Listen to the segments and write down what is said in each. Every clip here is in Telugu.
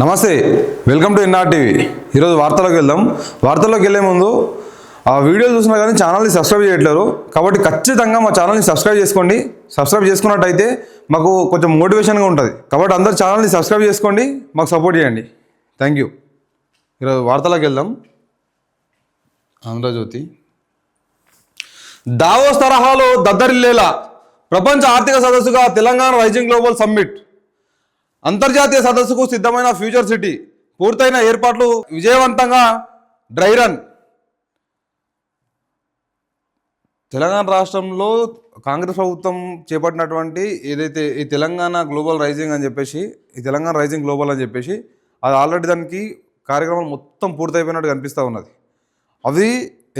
నమస్తే వెల్కమ్ టు ఎన్ఆర్ టీవీ. ఈరోజు వార్తలోకి వెళ్దాం. వార్తల్లోకి వెళ్ళే ముందు ఆ వీడియో చూసినా కానీ ఛానల్ని సబ్స్క్రైబ్ చేయట్లేరు. కాబట్టి ఖచ్చితంగా మా ఛానల్ని సబ్స్క్రైబ్ చేసుకోండి. సబ్స్క్రైబ్ చేసుకున్నట్టయితే మాకు కొంచెం మోటివేషన్గా ఉంటుంది. కాబట్టి అందరు ఛానల్ని సబ్స్క్రైబ్ చేసుకోండి. మాకు సపోర్ట్ చేయండి. థ్యాంక్ యూ ఈరోజు వార్తలోకి వెళ్దాం. ఆంధ్రజ్యోతి. దావోస్ తరహాలో దద్దరిల్లేలా. ప్రపంచ ఆర్థిక సదస్సుగా తెలంగాణ రైజింగ్ గ్లోబల్ సమ్మిట్. అంతర్జాతీయ సదస్సుకు సిద్ధమైన ఫ్యూచర్ సిటీ పూర్తయిన ఏర్పాట్లు విజయవంతంగా డ్రై రన్. తెలంగాణ రాష్ట్రంలో కాంగ్రెస్ ప్రభుత్వం చేపట్టినటువంటి ఏదైతే ఈ తెలంగాణ గ్లోబల్ రైజింగ్ అని చెప్పేసి ఈ తెలంగాణ రైజింగ్ గ్లోబల్ అని చెప్పేసి అది ఆల్రెడీ దానికి కార్యక్రమం మొత్తం పూర్తయిపోయినట్టు కనిపిస్తూ ఉన్నది. అది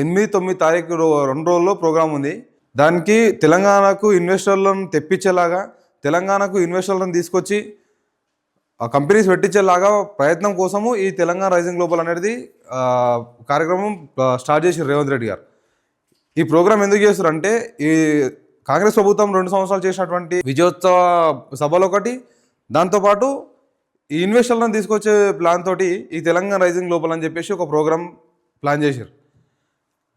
ఎనిమిది తొమ్మిది తారీఖు రెండు రోజుల్లో ప్రోగ్రామ్ ఉంది. దానికి తెలంగాణకు ఇన్వెస్టర్లను తెప్పించేలాగా తెలంగాణకు ఇన్వెస్టర్లను తీసుకొచ్చి కంపెనీస్ పెట్టించేలాగా ప్రయత్నం కోసము ఈ తెలంగాణ రైజింగ్ గ్లోబల్ అనేది కార్యక్రమం స్టార్ట్ చేసి రేవంత్ రెడ్డి గారు. ఈ ప్రోగ్రామ్ ఎందుకు చేస్తారంటే ఈ కాంగ్రెస్ ప్రభుత్వం రెండు సంవత్సరాలు చేసినటువంటి విజయోత్సవ సభలో ఒకటి దాంతోపాటు ఈ ఇన్వెస్టర్లను తీసుకొచ్చే ప్లాన్ తోటి ఈ తెలంగాణ రైజింగ్ గ్లోబల్ అని చెప్పేసి ఒక ప్రోగ్రామ్ ప్లాన్ చేశారు.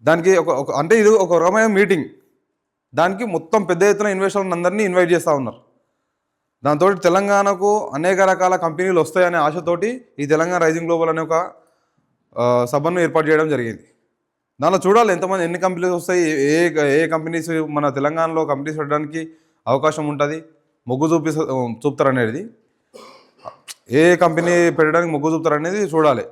దానికి ఒక ఒక అంటే ఇది ఒక రకమైన మీటింగ్. దానికి మొత్తం పెద్ద ఎత్తున ఇన్వెస్టర్లను అందరినీ ఇన్వైట్ చేస్తూ ఉన్నారు. దాంతో తెలంగాణకు అనేక రకాల కంపెనీలు వస్తాయనే ఆశతోటి ఈ తెలంగాణ రైజింగ్ గ్లోబల్ అనే ఒక సభను ఏర్పాటు చేయడం జరిగింది. దానిలో చూడాలి ఎంతమంది ఎన్ని కంపెనీస్ వస్తాయి ఏ ఏ కంపెనీస్ మన తెలంగాణలో కంపెనీస్ పెట్టడానికి అవకాశం ఉంటుంది మొగ్గు చూపి చూపుతారు అనేది ఏ కంపెనీ పెట్టడానికి మొగ్గు చూపుతారు అనేది చూడాలి.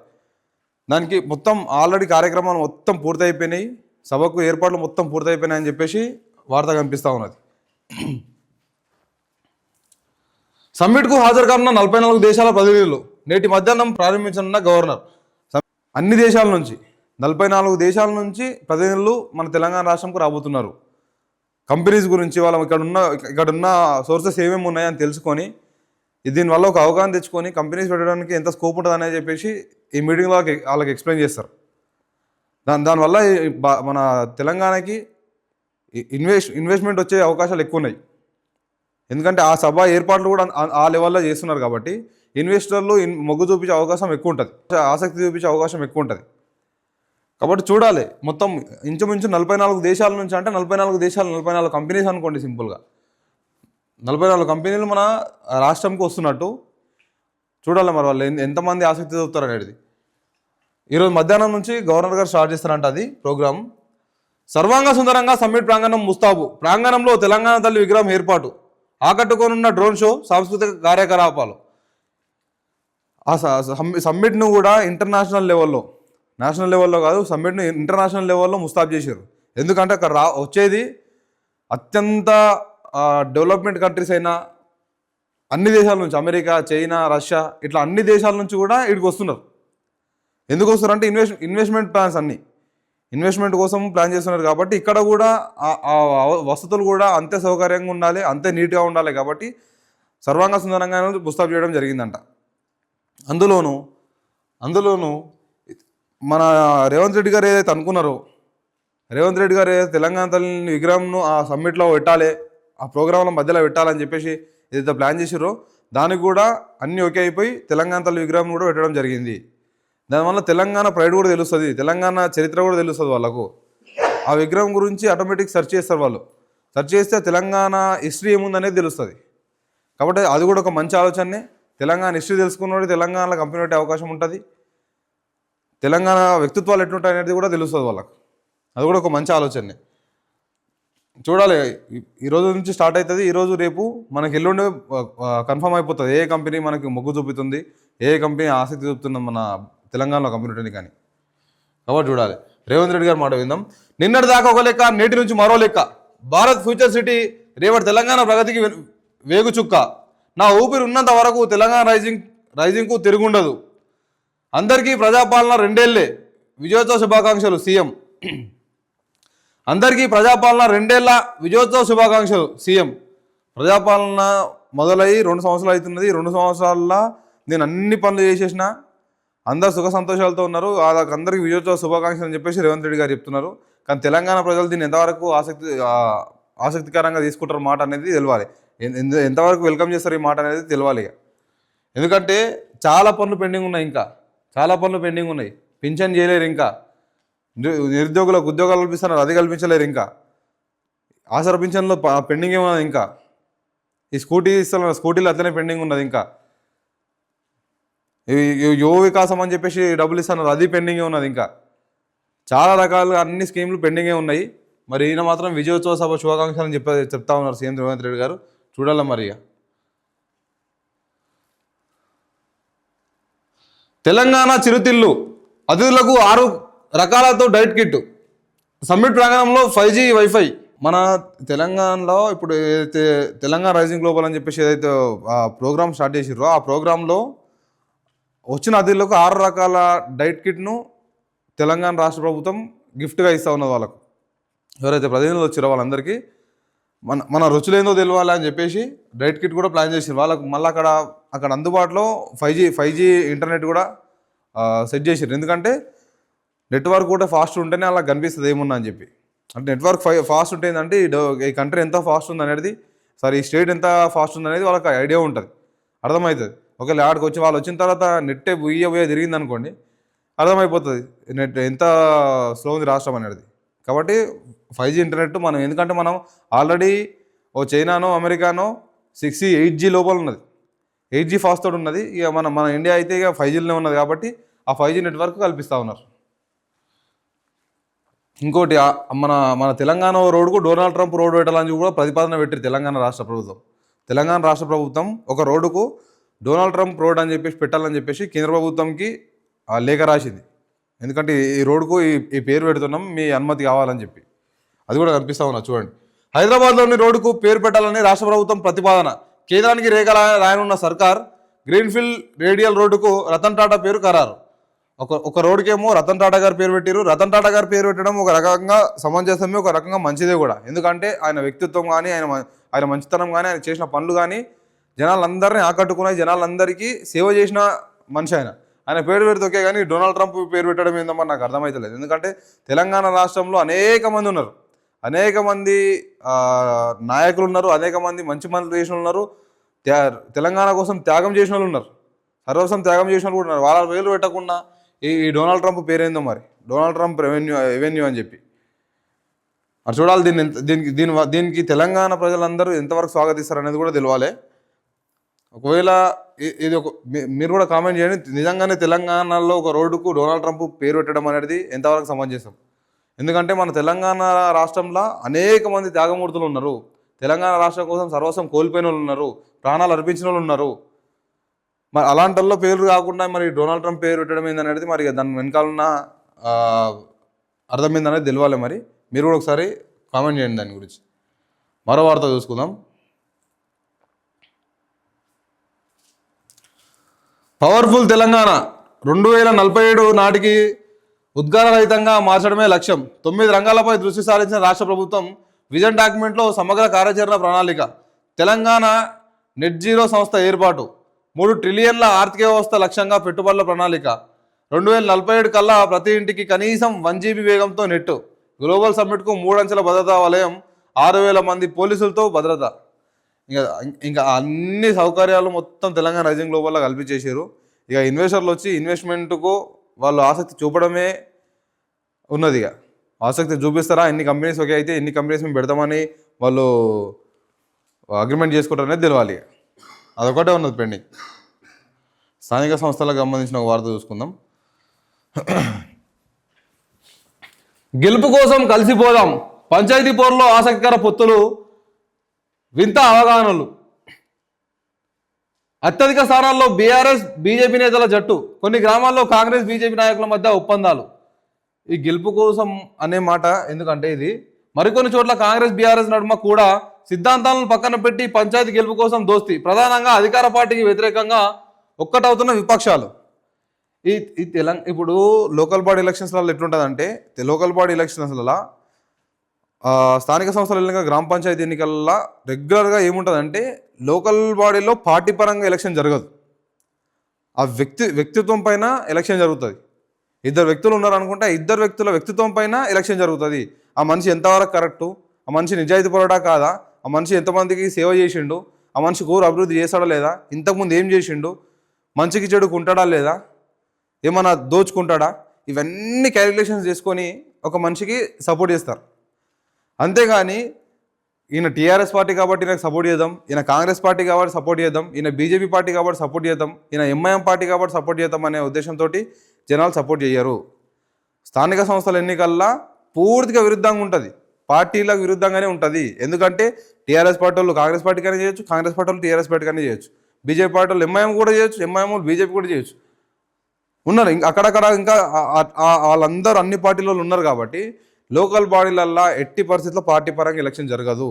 దానికి మొత్తం ఆల్రెడీ కార్యక్రమాలు మొత్తం పూర్తయిపోయినాయి సభకు ఏర్పాట్లు మొత్తం పూర్తయిపోయినాయని చెప్పేసి వార్త కనిపిస్తూ ఉన్నది. సమ్మిట్కు హాజరు కానున్న నలభై నాలుగు దేశాల ప్రతినిధులు నేటి మధ్యాహ్నం ప్రారంభించనున్న గవర్నర్. అన్ని దేశాల నుంచి నలభై నాలుగు దేశాల నుంచి ప్రతినిధులు మన తెలంగాణ రాష్ట్రంకు రాబోతున్నారు. కంపెనీస్ గురించి వాళ్ళ ఇక్కడ ఉన్న ఇక్కడ ఉన్న సోర్సెస్ ఏమేమి ఉన్నాయని తెలుసుకొని దీనివల్ల ఒక అవగాహన తెచ్చుకొని కంపెనీస్ పెట్టడానికి ఎంత స్కోప్ ఉంటుంది అనేది చెప్పేసి ఈ మీటింగ్లో వాళ్ళకి ఎక్స్ప్లెయిన్ చేస్తారు. దాని దానివల్ల మన తెలంగాణకి ఇన్వెస్ట్ ఇన్వెస్ట్మెంట్ వచ్చే అవకాశాలు ఎక్కువ ఉన్నాయి. ఎందుకంటే ఆ సభ ఏర్పాట్లు కూడా ఆ- లెవెల్లో చేస్తున్నారు కాబట్టి ఇన్వెస్టర్లు మొగ్గు చూపించే అవకాశం ఎక్కువ ఉంటుంది. ఆసక్తి చూపించే అవకాశం ఎక్కువ ఉంటుంది. కాబట్టి చూడాలి. మొత్తం ఇంచుమించు నలభై నాలుగు దేశాల నుంచి అంటే నలభై నాలుగు దేశాలు నలభై నాలుగు కంపెనీస్ అనుకోండి సింపుల్గా నలభై నాలుగు కంపెనీలు మన రాష్ట్రంకి వస్తున్నట్టు చూడాలి మరి వాళ్ళు ఎంతమంది ఆసక్తి చూపుతారు అనేది. ఈరోజు మధ్యాహ్నం నుంచి గవర్నర్ గారు స్టార్ట్ చేస్తారంట అది ప్రోగ్రామ్. సర్వాంగ సుందరంగా సమ్మిట్ ప్రాంగణం ముస్తాబు. ప్రాంగణంలో తెలంగాణ తల్లి విగ్రహం ఏర్పాటు. ఆకట్టుకోనున్న డ్రోన్ షో సాంస్కృతిక కార్యకలాపాలు. ఆ సమ్మిట్ను కూడా ఇంటర్నేషనల్ లెవెల్లో నేషనల్ లెవెల్లో కాదు సమ్మిట్ను ఇంటర్నేషనల్ లెవెల్లో ముస్తాబ్ చేశారు. ఎందుకంటే అక్కడ రా వచ్చేది అత్యంత డెవలప్మెంట్ కంట్రీస్ అయినా అన్ని దేశాల నుంచి అమెరికా చైనా రష్యా ఇట్లా అన్ని దేశాల నుంచి కూడా ఇక్కడికి వస్తున్నారు. ఎందుకు వస్తున్నారు అంటే ఇన్వెస్ట్ ఇన్వెస్ట్మెంట్ ప్లాన్స్ అన్నీ. ఇన్వెస్ట్మెంట్ కోసం ప్లాన్ చేస్తున్నారు కాబట్టి ఇక్కడ కూడా ఆ- వసతులు కూడా అంతే సౌకర్యంగా ఉండాలి అంతే నీట్గా ఉండాలి కాబట్టి సర్వాంగ సుందరంగా పుస్తకం చేయడం జరిగిందంట. అందులోనూ అందులోనూ మన రేవంత్ రెడ్డి గారు ఏదైతే అనుకున్నారో రేవంత్ రెడ్డి గారు ఏదైతే తెలంగాణ తల్లి విగ్రహంను ఆ సమ్మిట్లో పెట్టాలి ఆ ప్రోగ్రాంల మధ్యలో పెట్టాలని చెప్పేసి ఏదైతే ప్లాన్ చేసిరో దానికి కూడా అన్నీ ఓకే అయిపోయి తెలంగాణ తల్లి విగ్రహం కూడా పెట్టడం జరిగింది. దానివల్ల తెలంగాణ ప్రైడ్ కూడా తెలుస్తుంది. తెలంగాణ చరిత్ర కూడా తెలుస్తుంది వాళ్ళకు. ఆ విగ్రహం గురించి ఆటోమేటిక్ సెర్చ్ చేస్తారు వాళ్ళు. సెర్చ్ చేస్తే తెలంగాణ హిస్టరీ ఏముందనేది తెలుస్తుంది. కాబట్టి అది కూడా ఒక మంచి ఆలోచనే తెలంగాణ హిస్టరీ తెలుసుకున్నవాడు తెలంగాణలో కంపెనీ పెట్టే అవకాశం ఉంటుంది. తెలంగాణ వ్యక్తిత్వాలు ఎట్లుంటాయి అనేది కూడా తెలుస్తుంది వాళ్ళకు. అది కూడా ఒక మంచి ఆలోచనే చూడాలి ఈ- రోజు నుంచి స్టార్ట్ అవుతుంది ఈరోజు రేపు మనకి ఎల్లుండి కన్ఫర్మ్ అయిపోతుంది. ఏ కంపెనీ మనకి మొగ్గు చూపుతుంది? ఏ కంపెనీ ఆసక్తి చూపుతుంది మన తెలంగాణలో కంపెనీ కానీ. కాబట్టి చూడాలి. రేవంత్ రెడ్డి గారు మాట విందాం. నిన్నటి దాకా ఒక లెక్క నేటి నుంచి మరో లెక్క. భారత్ ఫ్యూచర్ సిటీ రేపటి తెలంగాణ ప్రగతికి వేగుచుక్క నా ఊపిరి ఉన్నంత వరకు తెలంగాణ రైజింగ్ రైజింగ్కు తిరుగుండదు. అందరికీ ప్రజాపాలన రెండేళ్ళే. విజయోత్సవ శుభాకాంక్షలు సీఎం. అందరికీ ప్రజాపాలన రెండేళ్ళ విజయోత్సవ శుభాకాంక్షలు సీఎం. ప్రజాపాలన మొదలయ్యి రెండు సంవత్సరాలు అవుతున్నది. రెండు సంవత్సరాల్లో నేను అన్ని పనులు చేసేసిన అందరు సుఖ సంతోషాలతో ఉన్నారు. వాళ్ళకి అందరికీ విజయోత్సవ శుభాకాంక్షలు అని చెప్పేసి రేవంత్ రెడ్డి గారు చెప్తున్నారు. కానీ తెలంగాణ ప్రజలు దీన్ని ఎంతవరకు ఆసక్తి ఆసక్తికరంగా తీసుకుంటారు మాట అనేది తెలియాలి ఎంతవరకు వెల్కమ్ చేస్తారు ఈ మాట అనేది తెలియాలి ఎందుకంటే చాలా పనులు పెండింగ్ ఉన్నాయి ఇంకా. చాలా పనులు పెండింగ్ ఉన్నాయి. పింఛన్ చేయలేరు ఇంకా. నిరుద్యోగులకు ఉద్యోగాలు కల్పిస్తున్నారు అది కల్పించలేరు ఇంకా. ఆసర పింఛన్లో పెండింగ్ ఏమన్నది ఇంకా. ఈ స్కూటీ ఇస్తున్నారు స్కూటీలు అట్లనే పెండింగ్ ఉన్నది ఇంకా. యువ వికాసం అని చెప్పేసి డబ్బులు ఇస్తున్నారు. అది పెండింగే ఉన్నది ఇంకా. చాలా రకాలుగా అన్ని స్కీమ్లు పెండింగే ఉన్నాయి. మరి ఈయన మాత్రం విజయోత్సవ సభ శుభాకాంక్షలు అని చెప్పి చెప్తా ఉన్నారు సీఎం రేవంత్ రెడ్డి గారు. చూడాలి మరి ఇక. తెలంగాణ చిరుతిల్లు అతిథులకు ఆరు రకాలతో డైట్ కిట్. సమ్మిట్ ప్రాంగణంలో ఫైవ్ జీ వైఫై మన తెలంగాణలో ఇప్పుడు ఏదైతే తెలంగాణ రైజింగ్ గ్లోబల్ అని చెప్పేసి ఏదైతే ఆ ప్రోగ్రామ్ స్టార్ట్ చేసిర్రో ఆ ప్రోగ్రాంలో వచ్చిన అతిథులకు ఆరు రకాల డైట్ కిట్ను తెలంగాణ రాష్ట్ర ప్రభుత్వం గిఫ్ట్గా ఇస్తూ ఉన్నది వాళ్ళకు. ఎవరైతే ప్రతినిధులు వచ్చారో వాళ్ళందరికీ మన మన రుచులేందో తెలియాలి అని చెప్పేసి డైట్ కిట్ కూడా ప్లాన్ చేసింది. వాళ్ళకు మళ్ళీ అక్కడ అక్కడ అందుబాటులో five G five G internet కూడా సెట్ చేసారు ఎందుకంటే నెట్వర్క్ కూడా ఫాస్ట్ ఉంటేనే అలా కనిపిస్తుంది ఏమున్నా అని చెప్పి. అంటే నెట్వర్క్ ఫై ఫాస్ట్ ఉంటే ఏంటంటే ఈ ఈ కంట్రీ ఎంత ఫాస్ట్ ఉంది అనేది సారీ ఈ స్టేట్ ఎంత ఫాస్ట్ ఉంది అనేది వాళ్ళకి ఐడియా ఉంటుంది. అర్థమవుతుంది. ఒకవేళ ఆడికి వచ్చి వాళ్ళు వచ్చిన తర్వాత నెట్టే బుయ్య బుయ్య తిరిగింది అనుకోండి అర్థమైపోతుంది. నెట్ ఎంత స్లో ఉంది రాష్ట్రం అనేది. కాబట్టి ఫైవ్ జీ ఇంటర్నెట్ మనం ఎందుకంటే మనం ఆల్రెడీ ఓ చైనానో అమెరికానో సిక్స్ జీ ఎయిట్ జీ లోపల ఉన్నది. ఎయిట్ జీ ఫాస్ట్ తోడు ఉన్నది. ఇక మన మన ఇండియా అయితే ఇక ఫైవ్ జీలోనే ఉన్నది కాబట్టి ఆ ఫైవ్ జీ నెట్వర్క్ కల్పిస్తూ ఉన్నారు. ఇంకోటి మన మన తెలంగాణ రోడ్డుకు డొనాల్డ్ ట్రంప్ రోడ్డు పెట్టాలని కూడా ప్రతిపాదన పెట్టారు తెలంగాణ రాష్ట్ర ప్రభుత్వం. తెలంగాణ రాష్ట్ర ప్రభుత్వం ఒక రోడ్డుకు డొనాల్డ్ ట్రంప్ రోడ్ అని చెప్పేసి పెట్టాలని చెప్పేసి కేంద్ర ప్రభుత్వంకి ఆ లేఖ రాసింది. ఎందుకంటే ఈ రోడ్డుకు ఈ ఈ పేరు పెడుతున్నాం మీ అనుమతి కావాలని చెప్పి. అది కూడా కనిపిస్తా ఉన్నా చూడండి. హైదరాబాద్లోని రోడ్డుకు పేరు పెట్టాలని రాష్ట్ర ప్రభుత్వం ప్రతిపాదన. కేంద్రానికి రేఖ రాయనున్న సర్కార్ గ్రీన్ఫీల్డ్ రేడియల్ రోడ్డుకు రతన్ టాటా పేరు ఖరారు. ఒక ఒక రోడ్డుకేమో రతన్ టాటా గారు పేరు పెట్టారు రతన్ టాటా గారు పేరు పెట్టడం ఒక రకంగా సమంజసమే ఒక రకంగా మంచిదే కూడా. ఎందుకంటే ఆయన వ్యక్తిత్వం కానీ ఆయన ఆయన మంచితనం కానీ ఆయన చేసిన పనులు కానీ జనాలందరినీ ఆకట్టుకున్నాయి జనాలందరికీ సేవ చేసిన మనిషి ఆయన. ఆయన పేరు పెడితే ఓకే కానీ డొనాల్డ్ ట్రంప్ పేరు పెట్టడం ఏందమ్మా నాకు అర్థమవుతలేదు ఎందుకంటే తెలంగాణ రాష్ట్రంలో అనేక మంది ఉన్నారు. అనేక మంది నాయకులు ఉన్నారు అనేక మంది మంచి మంది చేసిన ఉన్నారు. త్యా- తెలంగాణ కోసం త్యాగం చేసిన వాళ్ళు ఉన్నారు. సర్వస్వం త్యాగం చేసిన వాళ్ళు కూడా ఉన్నారు. వాళ్ళ పేర్లు పెట్టకుండా ఈ డొనాల్డ్ ట్రంప్ పేరేందో మరి? డొనాల్డ్ ట్రంప్ రెవెన్యూ రెవెన్యూ అని చెప్పి. మరి చూడాలి దీన్ని దీనికి దీని వ- దీనికి తెలంగాణ ప్రజలందరూ ఎంతవరకు స్వాగతిస్తారు అనేది కూడా తెలియాలి ఒకవేళ ఇది ఒక మీ- మీరు కూడా కామెంట్ చేయండి. నిజంగానే తెలంగాణలో ఒక రోడ్డుకు డొనాల్డ్ ట్రంప్ పేరు పెట్టడం అనేది ఎంతవరకు సమంజసం? ఎందుకంటే మన తెలంగాణ రాష్ట్రంలో అనేక మంది త్యాగమూర్తులు ఉన్నారు. తెలంగాణ రాష్ట్రం కోసం సర్వస్వం కోల్పోయిన వాళ్ళు ఉన్నారు. ప్రాణాలు అర్పించిన వాళ్ళు ఉన్నారు. మరి అలాంటల్లో పేర్లు పేరు కాకుండా మరి డొనాల్డ్ ట్రంప్ పేరు పెట్టడం ఏందనేది మరి దాని వెనకాలన్న అర్థమైందనేది అర్థం ఏందనేది తెలియాలి మరి. మీరు కూడా ఒకసారి కామెంట్ చేయండి దాని గురించి. మరో వార్త చూసుకుందాం. పవర్ఫుల్ తెలంగాణ. రెండు వేల నలభై ఏడు నాటికి ఉద్గార రహితంగా మార్చడమే లక్ష్యం. తొమ్మిది రంగాలపై దృష్టి సారించిన రాష్ట్ర ప్రభుత్వం విజన్ డాక్యుమెంట్లో సమగ్ర కార్యాచరణ ప్రణాళిక. తెలంగాణ నెట్ జీరో సంస్థ ఏర్పాటు. మూడు ట్రిలియన్ల ఆర్థిక వ్యవస్థ లక్ష్యంగా పెట్టుబడుల ప్రణాళిక. రెండు వేల నలభై ఏడు కల్లా ప్రతి ఇంటికి కనీసం వన్ జీబీ వేగంతో నెట్. గ్లోబల్ సమ్మిట్కు మూడంచెల భద్రతా వలయం ఆరు వేల మంది పోలీసులతో భద్రత. ఇంకా ఇంకా అన్ని సౌకర్యాలు మొత్తం తెలంగాణ రైజింగ్ గ్లోబల్లో కల్పించేసారు ఇక ఇన్వెస్టర్లు వచ్చి ఇన్వెస్ట్మెంట్కు వాళ్ళు ఆసక్తి చూపడమే ఉన్నది ఇక. ఆసక్తి చూపిస్తారా? ఎన్ని కంపెనీస్ ఒకే అయితే ఎన్ని కంపెనీస్ మేము పెడతామని వాళ్ళు అగ్రిమెంట్ చేసుకుంటారనేది తెలియాలి అదొకటే ఉన్నది పెండింగ్ స్థానిక సంస్థలకు సంబంధించిన ఒక వార్త చూసుకుందాం. గెలుపు కోసం కలిసిపోదాం. పంచాయతీ పోరులో ఆసక్తికర పొత్తులు వింత అవగాహనలు. అత్యధిక స్థానాల్లో బీఆర్ఎస్ బీజేపీ నేతల జట్టు కొన్ని గ్రామాల్లో కాంగ్రెస్ బీజేపీ నాయకుల మధ్య ఒప్పందాలు. ఈ గెలుపు కోసం అనే మాట ఎందుకంటే ఇది మరికొన్ని చోట్ల కాంగ్రెస్ బీఆర్ఎస్ నడుమ కూడా సిద్ధాంతాలను పక్కన పెట్టి పంచాయతీ గెలుపు కోసం దోస్తి. ప్రధానంగా అధికార పార్టీకి వ్యతిరేకంగా ఒక్కటవుతున్న విపక్షాలు. ఈ ఈ తెలంగాణ ఇప్పుడు లోకల్ బాడీ ఎలక్షన్స్లలో ఎట్లుంటుందంటే లోకల్ బాడీ ఎలక్షన్స్లలో స్థానిక సంస్థల ఎన్నిక గ్రామ పంచాయతీ ఎన్నికల్లో రెగ్యులర్గా ఏముంటుందంటే లోకల్ బాడీలో పార్టీ పరంగా ఎలక్షన్ జరగదు. ఆ వ్యక్తి వ్యక్తిత్వం పైన ఎలక్షన్ జరుగుతుంది. ఇద్దరు వ్యక్తులు ఉన్నారు అనుకుంటే ఇద్దరు వ్యక్తుల వ్యక్తిత్వం పైన ఎలక్షన్ జరుగుతుంది. ఆ మనిషి ఎంతవరకు కరెక్టు? ఆ మనిషి నిజాయితీ పరుడా కాదా? ఆ మనిషి ఎంతమందికి సేవ చేసిండు? ఆ మనిషి కూర అభివృద్ధి చేస్తాడా లేదా? ఇంతకుముందు ఏం చేసిండు? మంచికి చెడుకు ఉంటాడా లేదా? ఏమన్నా దోచుకుంటాడా? ఇవన్నీ క్యాలిక్యులేషన్స్ చేసుకొని ఒక మనిషికి సపోర్ట్ చేస్తారు. అంతేగాని ఈయన టీఆర్ఎస్ పార్టీ కాబట్టి ఈయనకు సపోర్ట్ చేద్దాం. ఈయన కాంగ్రెస్ పార్టీ కాబట్టి సపోర్ట్ చేద్దాం. ఈయన బీజేపీ పార్టీ కాబట్టి సపోర్ట్ చేద్దాం. ఈయన ఎంఐఎం పార్టీ కాబట్టి సపోర్ట్ చేద్దాం అనే ఉద్దేశంతో జనాలు సపోర్ట్ చేయరు. స్థానిక సంస్థల ఎన్నికల్లో పూర్తిగా విరుద్ధంగా ఉంటుంది. పార్టీలకు విరుద్ధంగానే ఉంటుంది. ఎందుకంటే టీఆర్ఎస్ పార్టీ వాళ్ళు కాంగ్రెస్ పార్టీకైనా చేయొచ్చు కాంగ్రెస్ పార్టీ వాళ్ళు టీఆర్ఎస్ పార్టీకైనా చేయొచ్చు. బీజేపీ పార్టీ వాళ్ళు ఎంఐఎం కూడా చేయొచ్చు ఎంఐఎం వాళ్ళు బీజేపీ కూడా చేయొచ్చు. ఉన్నారు. ఇంకా అక్కడక్కడ ఇంకా వాళ్ళందరూ అన్ని పార్టీలలో ఉన్నారు కాబట్టి లోకల్ బాడీలల్లో ఎట్టి పరిస్థితుల్లో పార్టీ పరంగా ఎలక్షన్ జరగదు.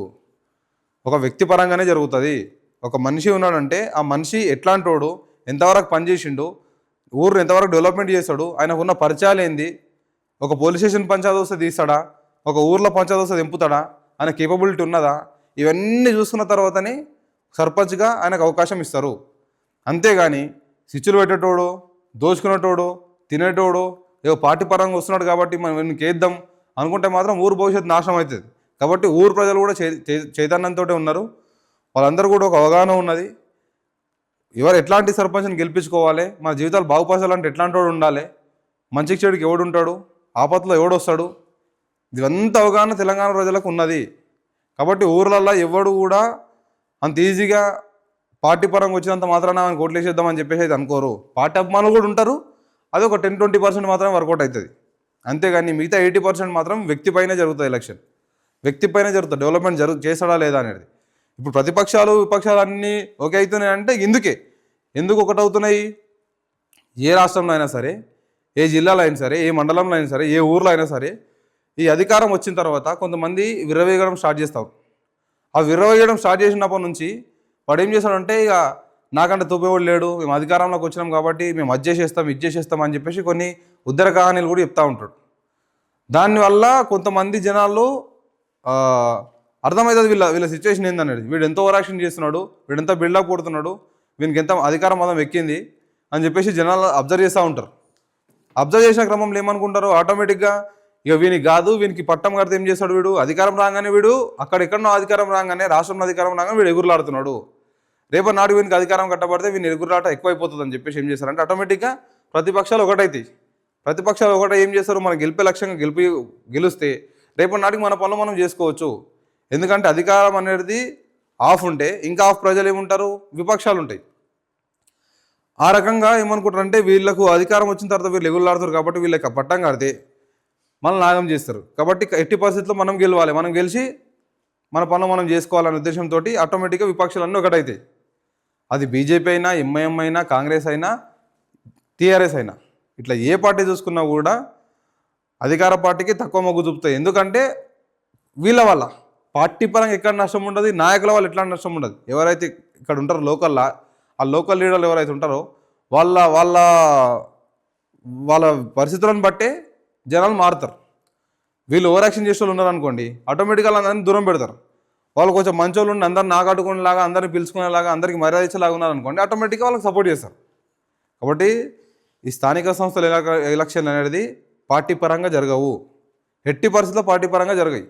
ఒక వ్యక్తి పరంగానే జరుగుతుంది. ఒక మనిషి ఉన్నాడంటే ఆ మనిషి ఎట్లాంటోడు ఎంతవరకు పనిచేసిండు ఊరు ఎంతవరకు డెవలప్మెంట్ చేస్తాడు ఆయనకు ఉన్న పరిచయాలు ఏంది ఒక పోలీస్ స్టేషన్ పంచాయతీ తీస్తాడా ఒక ఊర్లో పంచాయతీ దింపుతాడా ఆయన కేపబిలిటీ ఉన్నదా ఇవన్నీ చూసుకున్న తర్వాతనే సర్పంచ్గా ఆయనకు అవకాశం ఇస్తారు. అంతేగాని స్విచ్లు పెట్టేటోడు దోచుకునేటోడు తినేటోడు ఏదో పార్టీ పరంగా వస్తున్నాడు కాబట్టి మనం కేద్దాం అనుకుంటే మాత్రం ఊరు భవిష్యత్తు నాశనం అవుతుంది. కాబట్టి ఊరు ప్రజలు కూడా చై- చైతన్యంతో ఉన్నారు. వాళ్ళందరూ కూడా ఒక అవగాహన ఉన్నది. ఎవరు ఎట్లాంటి సర్పంచ్ని గెలిపించుకోవాలి? మన జీవితాలు బాగుపరచాలంటే ఎట్లాంటి వాడు ఉండాలి? మంచి చెడుకి ఎవడు ఉంటాడు? ఆపత్తులో ఎవడు వస్తాడు? ఇదంతా అవగాహన తెలంగాణ ప్రజలకు ఉన్నది. కాబట్టి ఊర్లల్లో ఎవడు కూడా అంత ఈజీగా పార్టీ పరంగా వచ్చినంత మాత్రాన ఆయన కోట్లేసేద్దామని చెప్పేసి అయితే అనుకోరు. పార్టీ అభిమానులు కూడా ఉంటారు. అది ఒక టెన్ ట్వంటీ పర్సెంట్ మాత్రమే వర్కౌట్ అవుతుంది. అంతేగాని మిగతా ఎయిటీ పర్సెంట్ మాత్రం వ్యక్తి పైనే జరుగుతుంది ఎలక్షన్. వ్యక్తి పైన జరుగుతుంది డెవలప్మెంట్ జరుగు చేస్తాడా లేదా అనేది. ఇప్పుడు ప్రతిపక్షాలు విపక్షాలు అన్నీ ఒకే అవుతున్నాయి అంటే ఎందుకే? ఎందుకు ఒకటవుతున్నాయి? ఏ రాష్ట్రంలో అయినా సరే ఏ జిల్లాలో అయినా సరే ఏ మండలంలో అయినా సరే ఏ ఊర్లో అయినా సరే ఈ అధికారం వచ్చిన తర్వాత కొంతమంది విర్రవేయడం స్టార్ట్ చేస్తారు. ఆ విర్రవేయడం స్టార్ట్ చేసినప్పటి నుంచి వాడు ఏం చేస్తాడంటే ఇక నాకంటే తోపేవాడు లేడు మేము అధికారంలోకి వచ్చినాం కాబట్టి మేము అది చేసేస్తాం ఇది చేసేస్తాం అని చెప్పేసి కొన్ని ఉద్దర కహానీలు కూడా చెప్తూ ఉంటాడు. దానివల్ల కొంతమంది జనాలు అర్థమవుతుంది వీళ్ళ వీళ్ళ సిచ్యువేషన్ ఏందనేది. వీడు ఎంతో ఓవరాక్షన్ చేస్తున్నాడు వీడంతా బిల్డప్ కొడుతున్నాడు వీనికి ఎంత అధికారం మదం ఎక్కింది అని చెప్పేసి జనాలు అబ్జర్వ్ చేస్తూ ఉంటారు. అబ్జర్వ్ చేసిన క్రమంలో ఏమనుకుంటారు ఆటోమేటిక్గా ఇక వీనికి కాదు వీనికి పట్టం కడితే ఏం చేస్తాడు వీడు? అధికారం రాగానే వీడు అక్కడ ఎక్కడనో అధికారం రాగానే రాష్ట్రంలో అధికారం రాగానే వీడు ఎగురులాడుతున్నాడు. రేపటి నాడు వీనికి అధికారం కట్టబడితే వీని ఎగురులాట ఎక్కువైపోతుంది అని చెప్పేసి ఏం చేస్తారంటే ఆటోమేటిక్గా ప్రతిపక్షాలు ఒకటైతాయి. ప్రతిపక్షాలు ఒకటే ఏం చేస్తారు? మనం గెలిపే లక్ష్యంగా గెలిపి గెలిస్తే రేపటి నాటికి మన పనులు మనం చేసుకోవచ్చు. ఎందుకంటే అధికారం అనేది ఆఫ్ ఉంటే ఇంకా ఆఫ్ ప్రజలు ఏముంటారు? విపక్షాలు ఉంటాయి. ఆ రకంగా ఏమనుకుంటారు అంటే వీళ్ళకు అధికారం వచ్చిన తర్వాత వీళ్ళు ఎగురులాడుతారు కాబట్టి వీళ్ళకి పట్టం కడితే మనం నాగం చేస్తారు. కాబట్టి ఎట్టి పరిస్థితుల్లో మనం గెలవాలి. మనం గెలిచి మన పనులు మనం చేసుకోవాలనే ఉద్దేశంతో ఆటోమేటిక్గా విపక్షాలన్నీ ఒకటైతాయి. అది బీజేపీ అయినా ఎంఐఎం అయినా కాంగ్రెస్ అయినా టీఆర్ఎస్ అయినా. ఇట్లా ఏ పార్టీ చూసుకున్నా కూడా అధికార పార్టీకి తక్కువ మొగ్గు చూపుతాయి. ఎందుకంటే వీళ్ళ వల్ల. పార్టీ పరంగా ఎక్కడ నష్టం ఉండదు నాయకుల వల్ల ఎట్లాంటి నష్టం ఉండదు. ఎవరైతే ఇక్కడ ఉంటారో లోకల్లా ఆ లోకల్ లీడర్లు ఎవరైతే ఉంటారో వాళ్ళ వాళ్ళ వాళ్ళ పరిస్థితులను బట్టే జనాలు మారుతారు. వీళ్ళు ఓవర్ యాక్షన్ చేసే వాళ్ళు ఉన్నారనుకోండి ఆటోమేటిక్గా అందరిని దూరం పెడతారు. వాళ్ళు కొంచెం మంచోళ్ళు ఉండి అందరిని నాగాడుకునేలాగా అందరిని పిలుచుకునేలాగా అందరికి మర్యాద ఇచ్చేలాగా ఉన్నారనుకోండి ఆటోమేటిక్గా వాళ్ళకి సపోర్ట్ చేస్తారు. కాబట్టి ఈ స్థానిక సంస్థల ఎలక- ఎలక్షన్ అనేది పార్టీ పరంగా జరగవు. ఎట్టి పరిస్థితుల్లో పార్టీ పరంగా జరగాయి.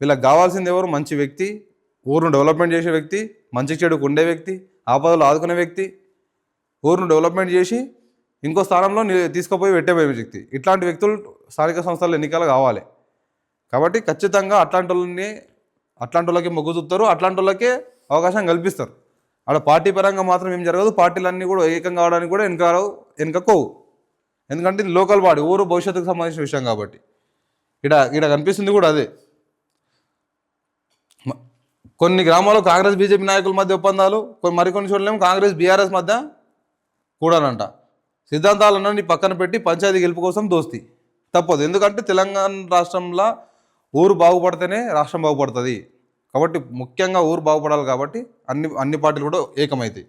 వీళ్ళకి కావాల్సింది ఎవరు? మంచి వ్యక్తి ఊరును డెవలప్మెంట్ చేసే వ్యక్తి మంచి చెడుకు ఉండే వ్యక్తి ఆపదలు ఆదుకునే వ్యక్తి ఊరును డెవలప్మెంట్ చేసి ఇంకో స్థానంలో తీసుకుపోయి పెట్టేపోయే వ్యక్తి. ఇట్లాంటి వ్యక్తులు స్థానిక సంస్థల ఎన్నికలు కావాలి. కాబట్టి ఖచ్చితంగా అట్లాంటి వాళ్ళని అట్లాంటి వాళ్ళకి మొగ్గు చూపుతారు అట్లాంటి వాళ్ళకే అవకాశం కల్పిస్తారు. అక్కడ పార్టీ పరంగా మాత్రం ఏం జరగదు. పార్టీలన్నీ కూడా ఏకం కావడానికి కూడా వెనక వెనుకకోవు. ఎందుకంటే ఇది లోకల్ బాడీ ఊరు భవిష్యత్తుకు సంబంధించిన విషయం కాబట్టి. ఇక్కడ ఇక్కడ కనిపిస్తుంది కూడా అదే. కొన్ని గ్రామాల్లో కాంగ్రెస్ బీజేపీ నాయకుల మధ్య ఒప్పందాలు కొన్ని మరికొన్ని చోట్లేమో కాంగ్రెస్ బీఆర్ఎస్ మధ్య కూడానంట. సిద్ధాంతాలన్నీ పక్కన పెట్టి పంచాయతీ గెలుపు కోసం దోస్తి. తప్పదు. ఎందుకంటే తెలంగాణ రాష్ట్రంలో ఊరు బాగుపడితేనే రాష్ట్రం బాగుపడుతుంది. కాబట్టి ముఖ్యంగా ఊరు బాగుపడాలి కాబట్టి అన్ని అన్ని పార్టీలు కూడా ఏకమవుతాయి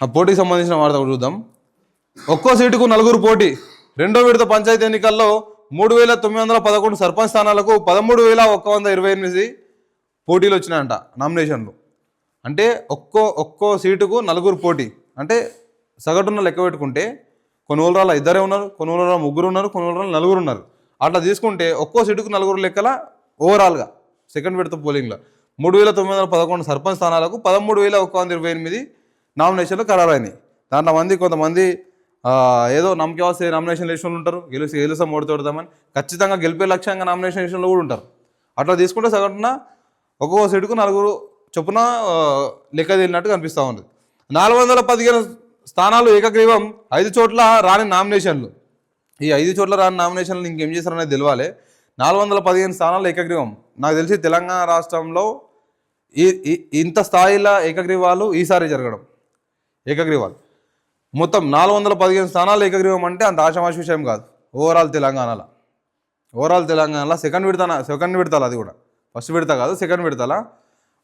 ఆ పోటీకి సంబంధించిన వార్త చూద్దాం. ఒక్కో సీటుకు నలుగురు పోటీ. రెండో విడత పంచాయతీ ఎన్నికల్లో మూడు వేల తొమ్మిది వందల పదకొండు సర్పంచ్ స్థానాలకు పదమూడు వేల ఒక్క వంద ఇరవై ఎనిమిది పోటీలు వచ్చినాయంట నామినేషన్లు. అంటే ఒక్కో ఒక్కో సీటుకు నలుగురు పోటీ. అంటే సగటున లెక్క పెట్టుకుంటే కొన్ని ఇద్దరే ఉన్నారు కొన్ని ముగ్గురు ఉన్నారు కొన్ని నలుగురు ఉన్నారు. అట్లా తీసుకుంటే ఒక్కో సీటుకు నలుగురు లెక్కల ఓవరాల్గా సెకండ్ విడత పోలింగ్లో మూడు వేల తొమ్మిది వందల పదకొండు సర్పంచ్ స్థానాలకు పదమూడు వేల ఒక్క వంద ఇరవై ఎనిమిది నామినేషన్లు ఖరారైనాయి. దాంట్లో మంది కొంతమంది ఏదో నమ్మకే వస్తే నామినేషన్ లిస్టులు ఉంటారు. గెలిసి గెలుస్తాం ఓడితోడదామని ఖచ్చితంగా గెలిపే లక్ష్యంగా నామినేషన్ లిస్టులో కూడా ఉంటారు. అట్లా తీసుకుంటే సగటున ఒక్కొక్క సీటుకు నలుగురు చొప్పున లెక్క తేలినట్టు కనిపిస్తూ ఉంది. నాలుగు వందల పదిహేను స్థానాలు ఏకగ్రీవం ఐదు చోట్ల రాని నామినేషన్లు. ఈ ఐదు చోట్ల రాని నామినేషన్లు ఇంకేం చేస్తారనేది తెలియాలి నాలుగు వందల పదిహేను స్థానాలు ఏకగ్రీవం. నాకు తెలిసి తెలంగాణ రాష్ట్రంలో ఈ- ఇంత స్థాయిలో ఏకగ్రీవాలు ఈసారి జరగడం. ఏకగ్రీవాలు. మొత్తం నాలుగు వందల పదిహేను స్థానాలు ఏకగ్రీవం అంటే అంత ఆశామాష విషయం కాదు. ఓవరాల్ తెలంగాణలో. ఓవరాల్ తెలంగాణలో సెకండ్ విడత సెకండ్ విడతలు అది కూడా. ఫస్ట్ విడత కాదు సెకండ్ విడతల.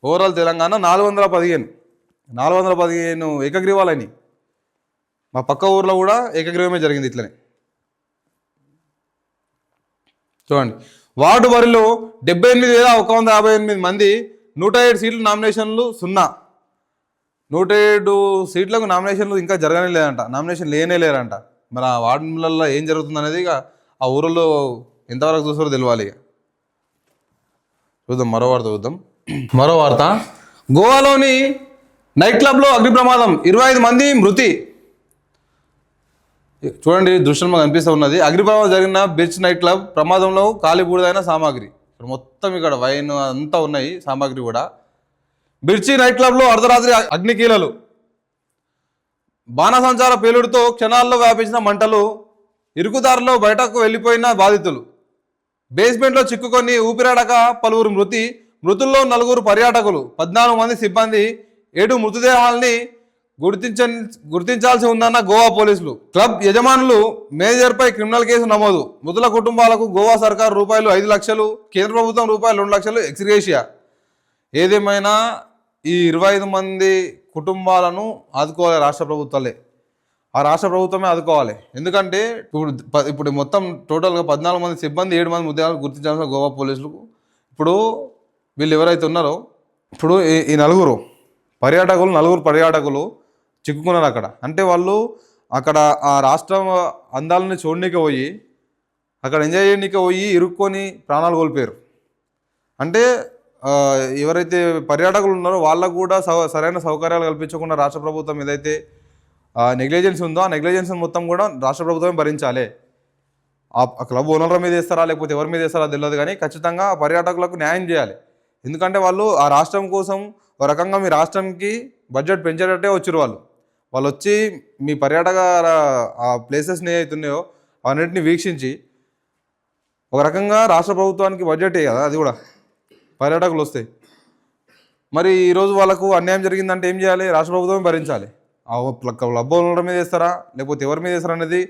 ఓవరాల్ తెలంగాణ నాలుగు వందల పదిహేను. నాలుగు వందల పదిహేను ఏకగ్రీవాలని. మా పక్క ఊర్లో కూడా ఏకగ్రీవమే జరిగింది ఇట్లనే. చూడండి. వార్డు బరిలో డెబ్బై ఎనిమిది వేల ఒక వంద యాభై ఎనిమిది మంది నూట ఏడు సీట్లు నామినేషన్లు సున్నా. నూట ఏడు సీట్లకు నామినేషన్లు ఇంకా జరగనే లేదంట. నామినేషన్ లేనే లేరంట. మరి ఆ వార్డులలో ఏం జరుగుతుంది అనేది ఇక ఆ ఊరిలో ఎంతవరకు చూస్తారో తెలియాలి ఇక. చూద్దాం మరో వార్త చూద్దాం. మరో వార్త. గోవాలోని నైట్ క్లబ్లో అగ్ని ప్రమాదం. ఇరవై ఐదు మంది మృతి. చూడండి దృశ్యంలో కనిపిస్తూ ఉన్నది. అగ్ని ప్రమాదం జరిగిన బీచ్ నైట్ క్లబ్ ప్రమాదంలో కాలిపూడిదైన సామాగ్రి. ఇక్కడ మొత్తం ఇక్కడ వైన్ అంతా ఉన్నాయి సామాగ్రి కూడా. బిర్చి నైట్ క్లబ్లో అర్ధరాత్రి అగ్నికీలలు. బాణసంచార పేలుడుతో క్షణాల్లో వ్యాపించిన మంటలు ఇరుకుదారిలో బయటకు వెళ్ళిపోయిన బాధితులు. బేస్మెంట్లో చిక్కుకొని ఊపిరాడక పలువురు మృతి మృతుల్లో నలుగురు పర్యాటకులు పద్నాలుగు మంది సిబ్బంది ఏడు మృతదేహాల్ని గుర్తించ గుర్తించాల్సి ఉందన్న గోవా పోలీసులు. క్లబ్ యజమానులు మేజర్పై క్రిమినల్ కేసు నమోదు. మృతుల కుటుంబాలకు గోవా సర్కారు రూపాయలు ఐదు లక్షలు కేంద్ర ప్రభుత్వం రూపాయలు రెండు లక్షలు ఎక్స్గ్రేషియా. ఏదేమైనా ఈ ఇరవై ఐదు మంది కుటుంబాలను ఆదుకోవాలి రాష్ట్ర ప్రభుత్వాలే. ఆ రాష్ట్ర ప్రభుత్వమే ఆదుకోవాలి. ఎందుకంటే ఇప్పుడు ఇప్పుడు మొత్తం టోటల్గా పద్నాలుగు మంది సిబ్బంది ఏడు మంది ముద్దాలు గుర్తించాల్సిన గోవా పోలీసులకు ఇప్పుడు వీళ్ళు ఎవరైతే ఉన్నారో ఇప్పుడు ఈ ఈ నలుగురు పర్యాటకులు నలుగురు పర్యాటకులు చిక్కుకున్నారు అక్కడ. అంటే వాళ్ళు అక్కడ ఆ రాష్ట్రం అందాలని చూడనీకి పోయి అక్కడ ఎంజాయ్ చేయనీకి పోయి ఇరుక్కొని ప్రాణాలు కోల్పోయారు. అంటే ఎవరైతే పర్యాటకులు ఉన్నారో వాళ్ళకు కూడా సౌ సరైన సౌకర్యాలు కల్పించకుండా రాష్ట్ర ప్రభుత్వం ఏదైతే నెగ్లిజెన్స్ ఉందో ఆ నెగ్లిజెన్స్ మొత్తం కూడా రాష్ట్ర ప్రభుత్వమే భరించాలి. ఆ క్లబ్ ఓనర్ల మీద వేస్తారా లేకపోతే ఎవరి మీద వేస్తారా తెలియదు కానీ ఖచ్చితంగా పర్యాటకులకు న్యాయం చేయాలి. ఎందుకంటే వాళ్ళు ఆ రాష్ట్రం కోసం ఒక రకంగా మీ రాష్ట్రంకి బడ్జెట్ పెంచేటట్టే వచ్చారు వాళ్ళు. వాళ్ళు వచ్చి మీ పర్యాటక ప్లేసెస్ని ఆ ప్లేసెస్ని అవుతున్నాయో వీక్షించి ఒక రకంగా రాష్ట్ర ప్రభుత్వానికి బడ్జెటే కదా అది కూడా. పర్యాటకులు వస్తాయి మరి ఈరోజు వాళ్ళకు అన్యాయం జరిగిందంటే ఏం చేయాలి? రాష్ట్ర ప్రభుత్వమే భరించాలి. ఆ క్లబ్ మీద వేస్తారా లేకపోతే ఎవరి మీద వేస్తారా అనేది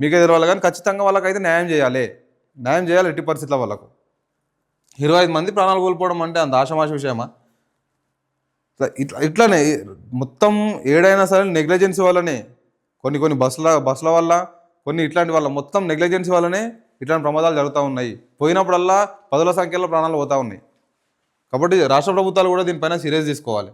మీకే తెలియాలి కానీ ఖచ్చితంగా వాళ్ళకైతే న్యాయం చేయాలి. న్యాయం చేయాలి ఎట్టి పరిస్థితుల్లో వాళ్ళకు. ఇరవై ఐదు మంది ప్రాణాలు కోల్పోవడం అంటే అంత ఆశమాష విషయమా? ఇట్లా ఇట్లా ఇట్లానే మొత్తం ఏడైనా సరే నెగ్లిజెన్సీ వల్లనే కొన్ని కొన్ని బస్సుల బస్సుల వల్ల కొన్ని ఇట్లాంటి వల్ల మొత్తం నెగ్లిజెన్సీ వల్లనే ఇట్లాంటి ప్రమాదాలు జరుగుతూ ఉన్నాయి. పోయినప్పుడల్లా పదుల సంఖ్యలో ప్రాణాలు పోతూ ఉన్నాయి. కాబట్టి రాష్ట్ర ప్రభుత్వాలు కూడా దీనిపైన సీరియస్ తీసుకోవాలి.